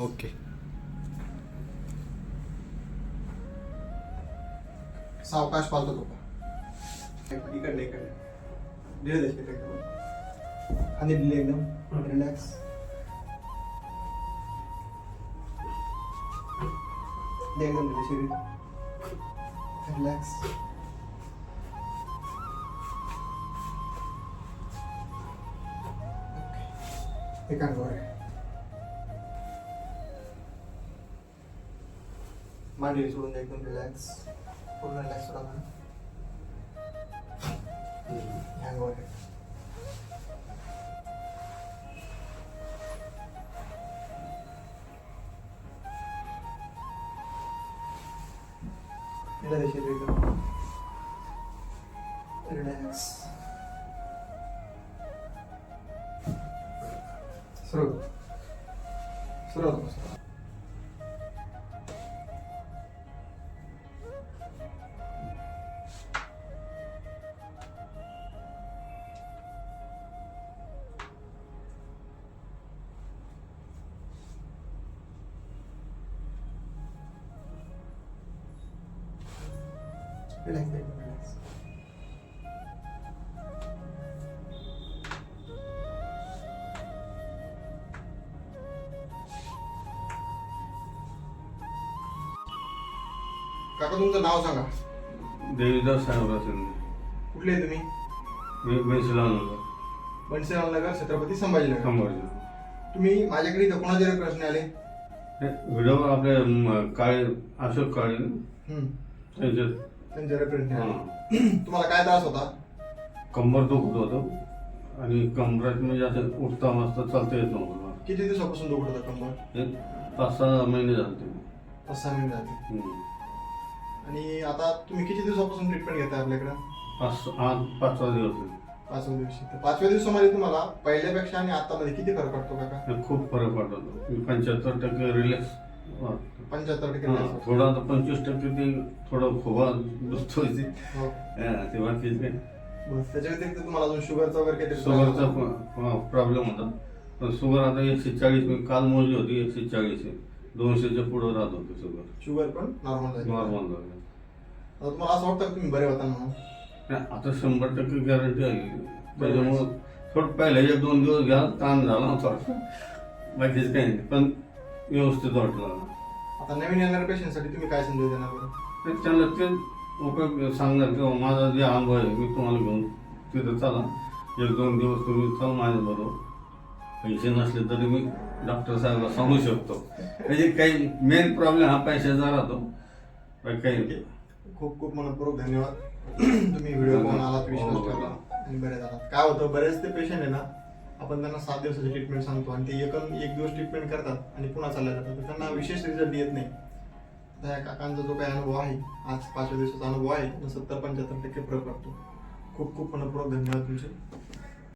Okay. सावकाश पालतो तो. इकडे इकडे. आणि दिले एकदम. रिलॅक्स दे एकदम दिले शरीर रिलॅक्स हे कांगोर आहे मांडी सोडून द्या एकदम रिलॅक्स पूर्ण रिलॅक्स सोडा ना हँगवर आहे तिला देशील एकदम रिलॅक्स रिलॅक्स एकदम रिलॅक्स काका तुमचं नाव सांगा. देवीदास साहेबराव शिंदे कुठले आहे तुम्ही? मी बेसला नगर छत्रपती संभाजीनगर. संभाजी तुम्ही माझ्याकडे इथं कोणाचे प्रश्न आले? व्हिडिओ आपले म, काळे अशोक काळे हम्म. त्यांचे त्यांचे रेफरन्स आले हां. तुम्हाला काय त्रास होता? कंबर दुखत होतं आणि कमरात म्हणजे असं उठता मस्त चालता येत नव्हतं. मला. किती दिवसापासून दुखत होता कंबर? एक पाच सहा महिने झाले पाच सहा महिने झाले. आणि आता तुम्ही किती दिवसापासून ट्रीटमेंट घेताय आपल्याकडं? पाच आज पाच सहा दिवस. झाले. पाचव्या दिवशी. तर पाचव्या दिवसामध्ये तुम्हाला पहिल्यापेक्षा आणि आतामध्ये किती फरक पडतो काका? हे खूप फरक पडतो. मी पंच्याहत्तर टक्के रिलॅक्स पंच्याहत्तर टक्के हां. थोडं आता पंचवीस टक्के ते थोडं खोबा दुखतोय ते. हो. ते बाकी काय बस त्याच्या व्यतिरिक्त तुम्हाला अजून शुगरचा वगैरे काहीतरी शुगरचा? प्रॉब्लेम होता. पण शुगर आता एकशे चाळीस मी काल मोजली होती एकशे चाळीस आहे. दोनशेच्या पुढं राहत होते शुगर शुगर पण नॉर्मल झाली. नॉर्मल झालं. आता तुम्हाला असं वाटतं का तुम्ही बरे होता म्हणून? नाही, आता शंभर टक्के गॅरंटी आली त्याच्यामुळं थोडं पहिले एक दोन दिवस घ्या ताण झाला होता. बाकीच काही नाही. पण व्यवस्थित वाटलं. आता नवीन येणाऱ्या पेशंटसाठी तुम्ही काय संदेश देणार बरं? तर त्यांना ते उपयोग सांगणार किंवा माझा जे अनुभव आहे मी तुम्हाला घेऊन तिथं चला. एक दोन दिवस तुम्ही चला माझ्याबरोबर पैसे नसले तरी मी डॉक्टर साहेबला सांगू शकतो. म्हणजे काही मेन प्रॉब्लेम हा पैशाचा राहतो. बाकी काही नाही. खूप खूप मनपूर्वक धन्यवाद. तुम्ही व्हिडिओ पाहून आलात विश्वास ठेवला आणि बरे झाला काय होतं बरेच ते पेशंट आहे ना आपण त्यांना सात दिवसाची ट्रीटमेंट सांगतो आणि ते एकन एक दिवस ट्रीटमेंट करतात आणि पुन्हा चालल्या जातात. तर त्यांना विशेष रिझल्ट येत नाही. आता या काकांचा जो काही अनुभव आहे आज पाचव्या दिवसाचा अनुभव आहे सत्तर पंच्याहत्तर टक्के फरक पडतो. खूप खूप मनपूर्वक धन्यवाद तुमचे.